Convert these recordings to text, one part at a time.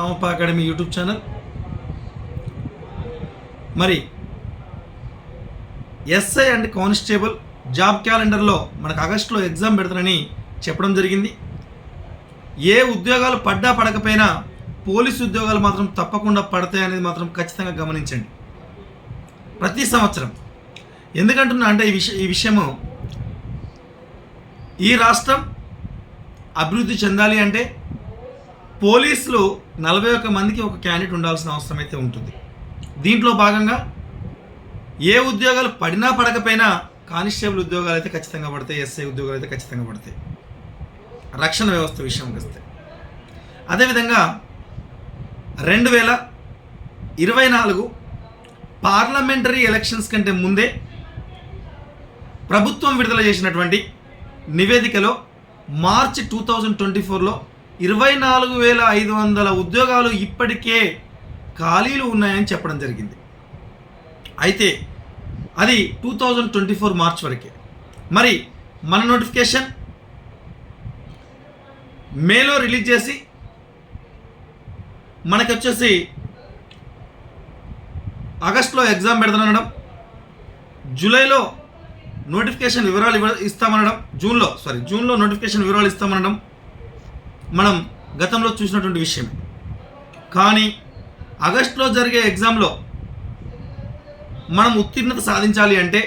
Ramappa academy YouTube channel. మరి SI and constable job క్యాలెండర్లో మనకు ఆగస్టులో ఎగ్జామ్ పెడతారని చెప్పడం జరిగింది. ఏ ఉద్యోగాలు పడ్డా పడకపోయినా పోలీసు ఉద్యోగాలు మాత్రం తప్పకుండా పడతాయి అనేది మాత్రం ఖచ్చితంగా గమనించండి. ప్రతి సంవత్సరం. ఎందుకంటున్నా అంటే ఈ విషయం ఈ విషయము ఈ రాష్ట్రం అభివృద్ధి చెందాలి అంటే పోలీసులు నలభై ఒక్క మందికి ఒక క్యాండిడేట్ ఉండాల్సిన అవసరం అయితే ఉంటుంది. దీంట్లో భాగంగా ఏ ఉద్యోగాలు పడినా పడకపోయినా కానిస్టేబుల్ ఉద్యోగాలు అయితే ఖచ్చితంగా పడతాయి ఎస్ఐ ఉద్యోగాలు అయితే ఖచ్చితంగా పడతాయి. రక్షణ వ్యవస్థ విషయంకి వస్తే. అదేవిధంగా రెండు వేల ఇరవై నాలుగు పార్లమెంటరీ ఎలక్షన్స్ కంటే ముందే ప్రభుత్వం విడుదల చేసినటువంటి నివేదికలో మార్చి టూ థౌజండ్ ట్వంటీ ఫోర్లో ఇరవై నాలుగు వేల ఐదు వందల ఉద్యోగాలు ఇప్పటికే ఖాళీలు ఉన్నాయని చెప్పడం జరిగింది. అయితే అది two thousand twenty four March వరకే. మరి మన నోటిఫికేషన్? మేలో రిలీజ్ చేసి మనకి వచ్చేసి ఆగస్ట్లో ఎగ్జామ్ పెడతానడం జూలైలో నోటిఫికేషన్ వివరాలు ఇవ్వ ఇస్తామనడం జూన్లో సారీ జూన్లో నోటిఫికేషన్ వివరాలు ఇస్తామనడం మనం గతంలో చూసినటువంటి విషయం. కానీ ఆగస్టులో జరిగే ఎగ్జామ్లో మనం ఉత్తీర్ణత సాధించాలి అంటే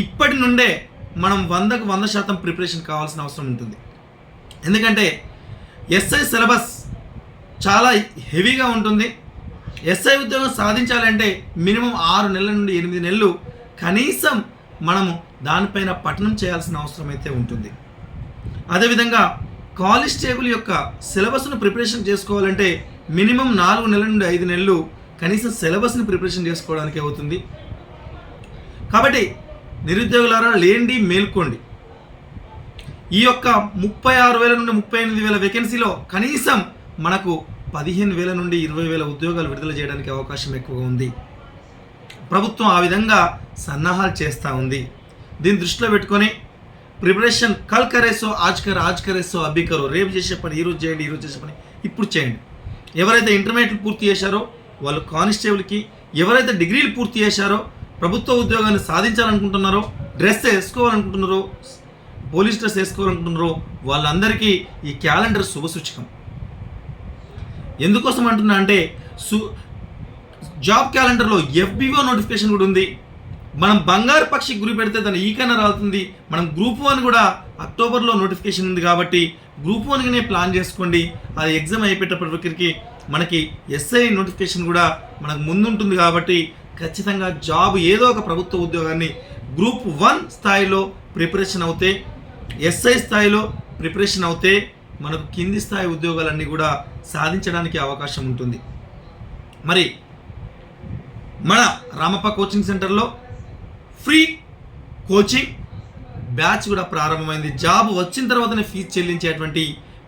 ఇప్పటి నుండే మనం వందకు వంద శాతం ప్రిపరేషన్ కావాల్సిన అవసరం ఉంటుంది. ఎందుకంటే ఎస్ఐ సిలబస్ చాలా హెవీగా ఉంటుంది. ఎస్ఐ ఉద్యోగం సాధించాలంటే మినిమం ఆరు నెలల నుండి ఎనిమిది నెలలు కనీసం మనము దానిపైన పఠనం చేయాల్సిన అవసరం అయితే ఉంటుంది. అదేవిధంగా కానిస్టేబుల్ యొక్క సిలబస్ను ప్రిపరేషన్ చేసుకోవాలంటే మినిమం నాలుగు నెలల నుండి ఐదు నెలలు కనీసం సిలబస్ని ప్రిపరేషన్ చేసుకోవడానికి అవుతుంది. కాబట్టి నిరుద్యోగులారా లేండి మేల్కోండి. ఈ యొక్క ముప్పై ఆరు వేల నుండి ముప్పై ఎనిమిది వేల వేకెన్సీలో కనీసం మనకు పదిహేను వేల నుండి ఇరవై వేల ఉద్యోగాలు విడుదల చేయడానికి అవకాశం ఎక్కువగా ఉంది. ప్రభుత్వం ఆ విధంగా సన్నాహాలు చేస్తూ ఉంది. దీన్ని దృష్టిలో పెట్టుకొని ప్రిపరేషన్ కల్ కరేసో ఆజ్ కర్ ఆజ్ కరేసో అభి కరో. రేపు చేసే పని ఈరోజు చేయండి ఈరోజు చేసే పని ఇప్పుడు చేయండి. ఎవరైతే ఇంటర్మీడియట్లు పూర్తి చేశారో వాళ్ళు కానిస్టేబుల్కి ఎవరైతే డిగ్రీలు పూర్తి చేశారో ప్రభుత్వ ఉద్యోగాన్ని సాధించాలనుకుంటున్నారో డ్రెస్ వేసుకోవాలనుకుంటున్నారో పోలీస్ డ్రెస్ వేసుకోవాలనుకుంటున్నారో వాళ్ళందరికీ ఈ క్యాలెండర్ శుభసూచకం. ఎందుకోసం అంటున్నా అంటే సు జాబ్ క్యాలెండర్లో ఎఫ్బిఓ నోటిఫికేషన్ కూడా ఉంది. మనం బంగారు పక్షి గురి పెడితే దాని ఈకన రాలుతుంది. మనం గ్రూప్ వన్ కూడా అక్టోబర్లో నోటిఫికేషన్ ఉంది కాబట్టి గ్రూప్ వన్గానే ప్లాన్ చేసుకోండి. అది ఎగ్జామ్ అయిపోయేటప్పటికి మనకి ఎస్ఐ నోటిఫికేషన్ కూడా మనకు ముందుంటుంది కాబట్టి ఖచ్చితంగా జాబ్ ఏదో ఒక ప్రభుత్వ ఉద్యోగాన్ని గ్రూప్ వన్ స్థాయిలో ప్రిపరేషన్ అవుతే ఎస్ఐ స్థాయిలో ప్రిపరేషన్ అవుతే మనకు కింది స్థాయి ఉద్యోగాలన్నీ కూడా సాధించడానికి అవకాశం ఉంటుంది. మరి మన రామప్ప కోచింగ్ సెంటర్లో ఫ్రీ కోచింగ్. బ్యాచ్ కూడా ప్రారంభమైంది. జాబ్ వచ్చిన తర్వాతనే ఫీజు చెల్లించేటువంటి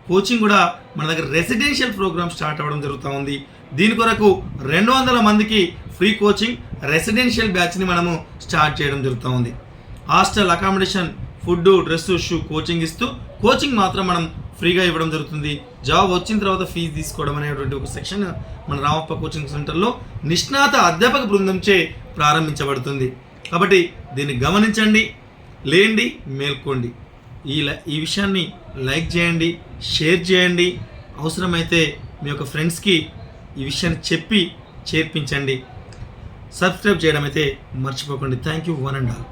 కోచింగ్ కూడా మన దగ్గర రెసిడెన్షియల్ ప్రోగ్రామ్ స్టార్ట్ అవ్వడం జరుగుతూ ఉంది. దీని కొరకు రెండు వందల మందికి ఫ్రీ కోచింగ్ రెసిడెన్షియల్ బ్యాచ్ని మనము స్టార్ట్ చేయడం జరుగుతూ ఉంది. Hostel accommodation food dress shoe coaching ఇస్తూ కోచింగ్ మాత్రం మనం ఫ్రీగా ఇవ్వడం జరుగుతుంది. జాబ్ వచ్చిన తర్వాత ఫీజు తీసుకోవడం అనేటువంటి ఒక సెక్షన్ మన రామప్ప కోచింగ్ సెంటర్లో నిష్ణాత అధ్యాపక బృందంచే ప్రారంభించబడుతుంది. కాబట్టి దీన్ని గమనించండి లేండి మేల్కోండి. ఈ ఈ విషయాన్ని లైక్ చేయండి షేర్ చేయండి. అవసరమైతే మీ యొక్క ఫ్రెండ్స్కి ఈ విషయాన్ని చెప్పి చేర్పించండి. సబ్స్క్రైబ్ చేయడం అయితే మర్చిపోకండి. Thank you one and all.